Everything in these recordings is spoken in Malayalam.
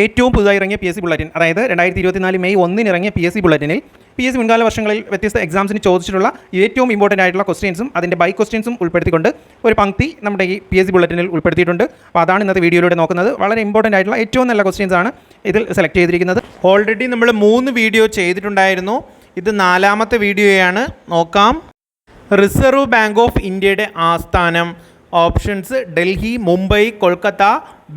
ഏറ്റവും പുതുതായി ഇറങ്ങിയ പി എസ് സി ബുള്ളറ്റിൻ അതായത് രണ്ടായിരത്തി ഇരുപത്തിനാല് മെയ് ഒന്നിന് ഇറങ്ങിയ പി എസ് സി ബുള്ളറ്റിനിൽ പി എസ് സി മുൻകാല വർഷങ്ങളിൽ വ്യത്യസ്ത എക്സാംസിന് ചോദിച്ചിട്ടുള്ള ഏറ്റവും ഇമ്പോർട്ടന്റ് ആയിട്ടുള്ള ക്വസ്റ്റ്യൻസും അതിന്റെ ബൈ ക്വസ്റ്റ്യൻസും ഉൾപ്പെടുത്തിക്കൊണ്ട് ഒരു പങ്ക്തി നമ്മുടെ ഈ പി എസ് സി ബുള്ളറ്റിനിൽ ഉൾപ്പെടുത്തിയിട്ടുണ്ട്. അപ്പോൾ അതാണ് ഇന്നത്തെ വീഡിയോയിലൂടെ നോക്കുന്നത്. വളരെ ഇമ്പോർട്ടന്റ് ആയിട്ടുള്ള ഏറ്റവും നല്ല ക്വസ്റ്റ്യൻസ് ആണ് ഇതിൽ സെലക്ട് ചെയ്തിരിക്കുന്നത്. ഓൾറെഡി നമ്മൾ മൂന്ന് വീഡിയോ ചെയ്തിട്ടുണ്ടായിരുന്നു. ഇത് നാലാമത്തെ വീഡിയോയാണ് നോക്കാം. റിസർവ് ബാങ്ക് ഓഫ് ഇന്ത്യയുടെ ആസ്ഥാനം. Options Delhi Mumbai Kolkata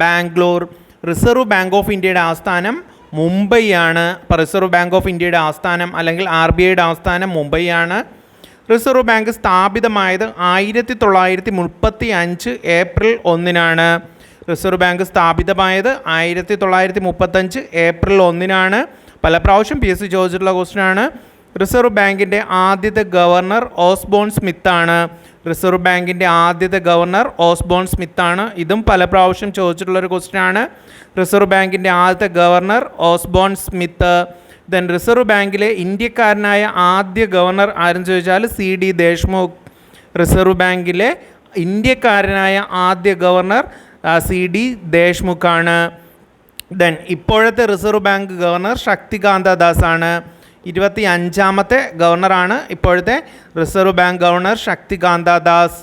Bangalore. Reserve bank of ഇന്ത്യയുടെ ആസ്ഥാനം മുംബൈയാണ്. അപ്പോൾ റിസർവ് ബാങ്ക് ഓഫ് ഇന്ത്യയുടെ ആസ്ഥാനം അല്ലെങ്കിൽ ആർ ബി ഐയുടെ ആസ്ഥാനം മുംബൈയാണ്. റിസർവ് ബാങ്ക് സ്ഥാപിതമായത് ആയിരത്തി തൊള്ളായിരത്തി മുപ്പത്തി അഞ്ച് ഏപ്രിൽ ഒന്നിനാണ്. റിസർവ് ബാങ്ക് സ്ഥാപിതമായത് ആയിരത്തി തൊള്ളായിരത്തി മുപ്പത്തഞ്ച് ഏപ്രിൽ ഒന്നിനാണ്. പല പ്രാവശ്യം പി എസ് സി ചോദിച്ചിട്ടുള്ള ക്വസ്റ്റ്യൻ ആണ്. റിസർവ് ബാങ്കിന്റെ ആദ്യത്തെ ഗവർണർ ഓസ്ബോൺ സ്മിത്താണ്. റിസർവ് ബാങ്കിന്റെ ആദ്യത്തെ ഗവർണർ ഓസ്ബോൺ സ്മിത്താണ്. ഇതും പല പ്രാവശ്യം ചോദിച്ചിട്ടുള്ളൊരു ക്വസ്റ്റ്യൻ ആണ് റിസർവ് ബാങ്കിന്റെ ആദ്യത്തെ governor Osborne Smith. Then reserve ബാങ്കിലെ ഇന്ത്യക്കാരനായ ആദ്യ ഗവർണർ ആരെന്ന് ചോദിച്ചാൽ സി ഡി ദേശ്മുഖ് റിസർവ് ബാങ്കിലെ ഇന്ത്യക്കാരനായ ആദ്യ ഗവർണർ സി ഡി ദേശ്മുഖാണ് ദെൻ ഇപ്പോഴത്തെ റിസർവ് ബാങ്ക് ഗവർണർ ശക്തികാന്ത ദാസാണ്. ആണ് ഇരുപത്തി അഞ്ചാമത്തെ ഗവർണറാണ് ഇപ്പോഴത്തെ reserve bank governor Shaktikanta Das.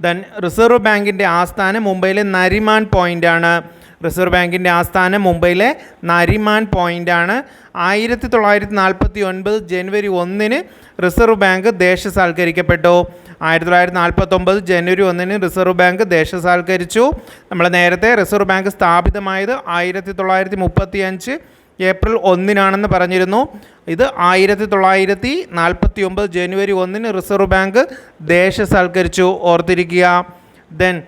Then reserve ബാങ്കിന്റെ ആസ്ഥാനം മുംബൈയിലെ നരിമാൻ പോയിന്റാണ്. റിസർവ് ബാങ്കിന്റെ ആസ്ഥാനം മുംബൈയിലെ നരിമാൻ പോയിന്റാണ്. ആയിരത്തി തൊള്ളായിരത്തി നാൽപ്പത്തി ഒൻപത് ജനുവരി ഒന്നിന് റിസർവ് ബാങ്ക് ദേശസാൽക്കരിക്കപ്പെട്ടു. ആയിരത്തി തൊള്ളായിരത്തി നാൽപ്പത്തൊമ്പത് ജനുവരി ഒന്നിന് റിസർവ് ബാങ്ക് ദേശസാൽക്കരിച്ചു. നമ്മൾ നേരത്തെ റിസർവ് ബാങ്ക് സ്ഥാപിതമായത് ആയിരത്തി തൊള്ളായിരത്തി മുപ്പത്തി അഞ്ച് ഏപ്രിൽ ഒന്നിനാണെന്ന് പറഞ്ഞിരുന്നു. ഇത് ആയിരത്തി തൊള്ളായിരത്തി നാൽപ്പത്തി ഒമ്പത് ജനുവരി ഒന്നിന് റിസർവ് ബാങ്ക് ദേശസാൽക്കരിച്ചു. ഓർത്തിരിക്കുക. ദെൻ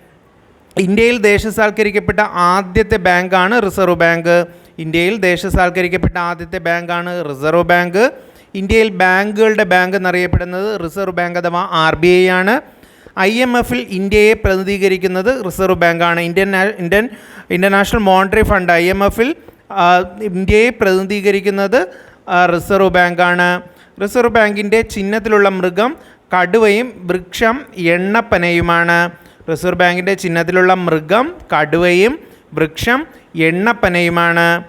ഇന്ത്യയിൽ ദേശസാൽക്കരിക്കപ്പെട്ട ആദ്യത്തെ ബാങ്കാണ് റിസർവ് ബാങ്ക്. ഇന്ത്യയിൽ ദേശസാൽക്കരിക്കപ്പെട്ട ആദ്യത്തെ ബാങ്കാണ് റിസർവ് ബാങ്ക്. ഇന്ത്യയിൽ ബാങ്കുകളുടെ ബാങ്ക് എന്നറിയപ്പെടുന്നത് റിസർവ് ബാങ്ക് അഥവാ ആർ ബി ഐ ആണ്. ഐ എം എഫിൽ ഇന്ത്യയെ പ്രതിനിധീകരിക്കുന്നത് റിസർവ് ബാങ്കാണ്. Indian Indian international monetary fund I M എഫിൽ ഇന്ത്യയെ പ്രതിനിധീകരിക്കുന്നത് റിസർവ് ബാങ്കാണ്. റിസർവ് ബാങ്കിന്റെ ചിഹ്നത്തിലുള്ള മൃഗം കടുവയും വൃക്ഷം എണ്ണപ്പനയുമാണ്. റിസർവ് ബാങ്കിന്റെ ചിഹ്നത്തിലുള്ള മൃഗം കടുവയും വൃക്ഷം എണ്ണപ്പനയുമാണ്.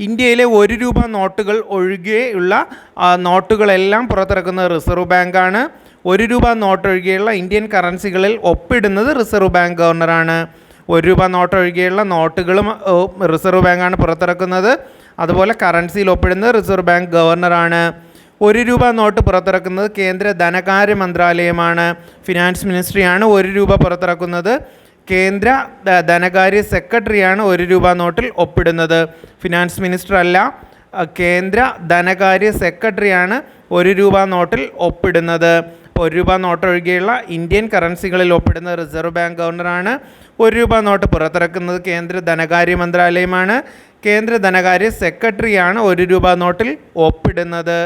ഇന്ത്യയിലെ ഒരു രൂപ നോട്ടുകൾ ഒഴികെയുള്ള നോട്ടുകളെല്ലാം പുറത്തിറക്കുന്നത് റിസർവ് ബാങ്കാണ്. ഒരു രൂപ നോട്ട് ഒഴികെയുള്ള ഇന്ത്യൻ കറൻസികളിൽ ഒപ്പിടുന്നത് റിസർവ് ബാങ്ക് ഗവർണറാണ്. ഒരു രൂപ നോട്ട് ഒഴികെയുള്ള നോട്ടുകളും റിസർവ് ബാങ്കാണ് പുറത്തിറക്കുന്നത്. അതുപോലെ കറൻസിയിൽ ഒപ്പിടുന്നത് റിസർവ് ബാങ്ക് ഗവർണറാണ്. ഒരു രൂപ നോട്ട് പുറത്തിറക്കുന്നത് കേന്ദ്ര ധനകാര്യ മന്ത്രാലയമാണ്. ഫിനാൻസ് മിനിസ്ട്രിയാണ് ഒരു രൂപ പുറത്തിറക്കുന്നത്. കേന്ദ്ര ധനകാര്യ സെക്രട്ടറിയാണ് ഒരു രൂപ നോട്ടിൽ ഒപ്പിടുന്നത്. ഫിനാൻസ് മിനിസ്റ്റർ അല്ല കേന്ദ്ര ധനകാര്യ സെക്രട്ടറിയാണ് ഒരു രൂപ നോട്ടിൽ ഒപ്പിടുന്നത്. അപ്പോൾ ഒരു രൂപ നോട്ട് ഒഴികെയുള്ള ഇന്ത്യൻ കറൻസികളിൽ ഒപ്പിടുന്ന റിസർവ് ബാങ്ക് ഗവർണറാണ്. ഒരു രൂപ നോട്ട് പുറത്തിറക്കുന്നത് കേന്ദ്ര ധനകാര്യ മന്ത്രാലയമാണ്. കേന്ദ്ര ധനകാര്യ സെക്രട്ടറിയാണ് ഒരു രൂപ നോട്ടിൽ ഒപ്പിടുന്നത്.